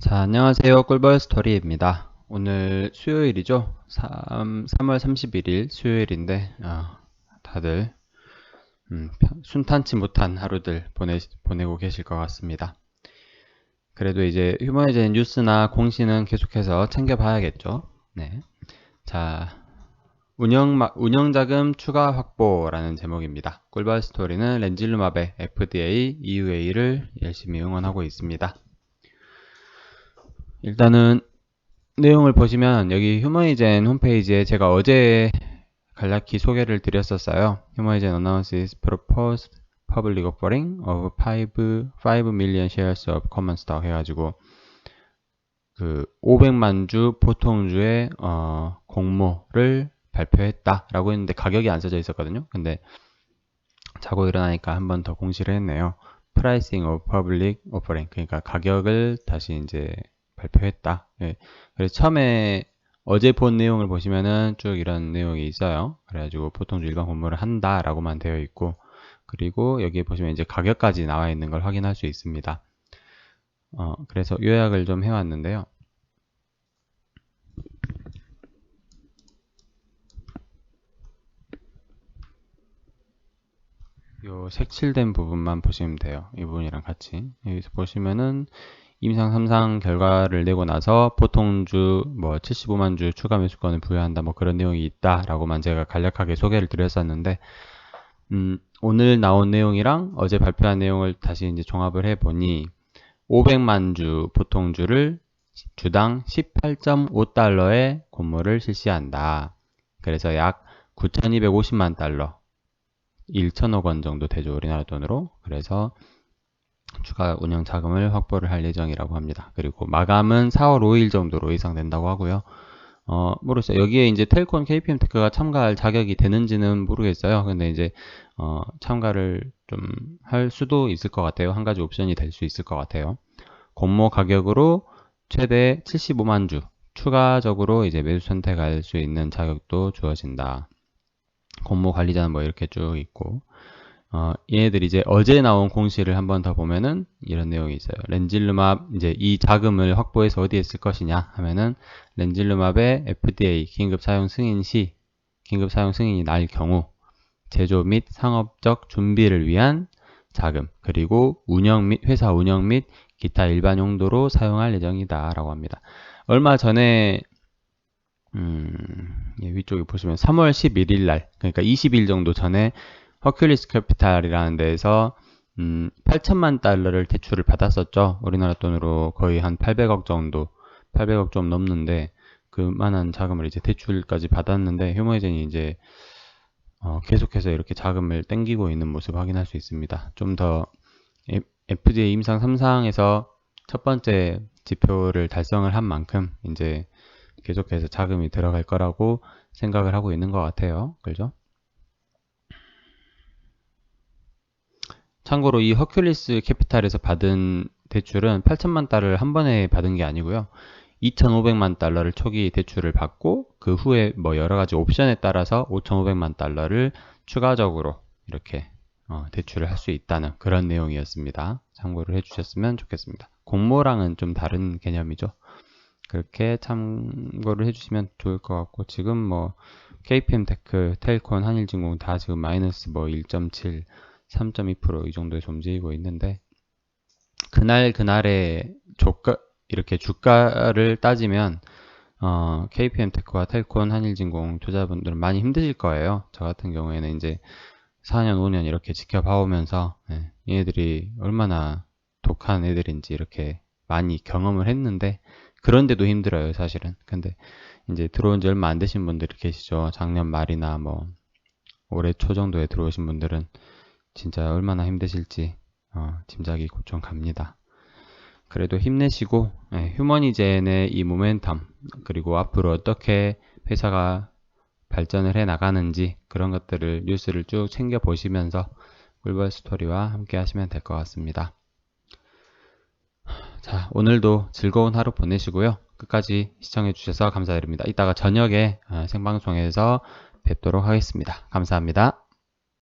자, 안녕하세요. 꿀벌 스토리입니다. 오늘 수요일이죠. 3, 3월 31일 수요일인데, 아, 다들, 음, 순탄치 못한 하루들 보내, 보내고 계실 것 같습니다. 그래도 이제 휴머니즌 뉴스나 공시는 계속해서 챙겨봐야겠죠. 네. 자, 운영, 운영자금 추가 확보라는 제목입니다. 꿀벌 스토리는 렌질루마의 FDA, EUA를 열심히 응원하고 있습니다. 일단은 내용을 보시면 여기 휴머이젠 홈페이지에 제가 어제 간략히 소개를 드렸었어요. 휴머이젠 announces proposed public offering of 5, 5 million shares of common stock 해가지고 그 500만 주 보통주의 어, 공모를 발표했다라고 했는데 가격이 안 써져 있었거든요. 근데 자고 일어나니까 한 번 더 공시를 했네요. Pricing of Public Offering 그러니까 가격을 다시 이제 발표했다. 예. 그래서 처음에 어제 본 내용을 보시면은 쭉 이런 내용이 있어요. 그래가지고 보통 일반 공모를 한다라고만 되어 있고 그리고 여기에 보시면 이제 가격까지 나와 있는 걸 확인할 수 있습니다. 어, 그래서 요약을 좀 해왔는데요. 요 색칠된 부분만 보시면 돼요. 이 부분이랑 같이 여기서 보시면은 임상 3상 결과를 내고 나서 보통주 뭐 75만 주 추가 매수권을 부여한다 뭐 그런 내용이 있다라고만 제가 간략하게 소개를 드렸었는데 음, 오늘 나온 내용이랑 어제 발표한 내용을 다시 이제 종합을 해 보니 500만 주 보통주를 주당 18.5달러의 공모를 실시한다. 그래서 약 9,250만 달러, 1천억 원 정도 되죠 우리나라 돈으로. 그래서 추가 운영 자금을 확보를 할 예정이라고 합니다. 그리고 마감은 4월 5일 정도로 예상된다고 하고요. 어, 모르겠어요. 여기에 이제 텔콘 KPM 테크가 참가할 자격이 되는지는 모르겠어요. 근데 이제, 어, 참가를 좀 할 수도 있을 것 같아요. 한 가지 옵션이 될 수 있을 것 같아요. 공모 가격으로 최대 75만 주, 추가적으로 이제 매수 선택할 수 있는 자격도 주어진다. 공모 관리자는 뭐 이렇게 쭉 있고, 어, 얘네들이 이제 어제 나온 공시를 한번 더 보면은 이런 내용이 있어요. 렌질루맙 이제 이 자금을 확보해서 어디에 쓸 것이냐 하면은 렌질루맙의 FDA 긴급 사용 승인 시 긴급 사용 승인이 날 경우 제조 및 상업적 준비를 위한 자금 그리고 운영 및 회사 운영 및 기타 일반 용도로 사용할 예정이다라고 합니다. 얼마 전에 음, 위쪽에 보시면 3월 11일 날 그러니까 20일 정도 전에 허큘리스 캐피탈이라는 데에서 음, 8천만 달러를 대출을 받았었죠. 우리나라 돈으로 거의 한 800억 정도, 800억 좀 넘는데 그만한 자금을 이제 대출까지 받았는데 휴머이젠이 이제 어, 계속해서 이렇게 자금을 땡기고 있는 모습 확인할 수 있습니다. 좀 더 FDA 임상 3상에서 첫 번째 지표를 달성을 한 만큼 이제 계속해서 자금이 들어갈 거라고 생각을 하고 있는 것 같아요. 그죠? 참고로 이 허큘리스 캐피탈에서 받은 대출은 8천만 달러를 한 번에 받은 게 아니고요. 2,500만 달러를 초기 대출을 받고 그 후에 뭐 여러 가지 옵션에 따라서 5,500만 달러를 추가적으로 이렇게 어, 대출을 할 수 있다는 그런 내용이었습니다. 참고를 해주셨으면 좋겠습니다. 공모랑은 좀 다른 개념이죠. 그렇게 참고를 해주시면 좋을 것 같고 지금 뭐 KPM 테크, 텔콘, 한일진공 다 지금 마이너스 뭐 1.7, 3.2%이 정도에 존재이고 있는데 그날 그날의 조가 이렇게 주가를 따지면 어, KPM 테크와 텔콘, 한일진공 투자분들은 많이 힘드실 거예요. 저 같은 경우에는 이제 4년, 5년 이렇게 지켜봐오면서 네, 얘네들이 얼마나 독한 애들인지 이렇게 많이 경험을 했는데 그런데도 힘들어요, 사실은. 근데 이제 들어온 지 얼마 안 되신 분들이 계시죠. 작년 말이나 뭐 올해 초 정도에 들어오신 분들은 진짜 얼마나 힘드실지 어, 짐작이 좀 갑니다. 그래도 힘내시고 예, 휴머니젠의 이 모멘텀 그리고 앞으로 어떻게 회사가 발전을 해 나가는지 그런 것들을 뉴스를 쭉 챙겨 보시면서 꿀벌 스토리와 함께 하시면 될 것 같습니다. 자 오늘도 즐거운 하루 보내시고요. 끝까지 시청해 주셔서 감사드립니다. 이따가 저녁에 어, 생방송에서 뵙도록 하겠습니다. 감사합니다.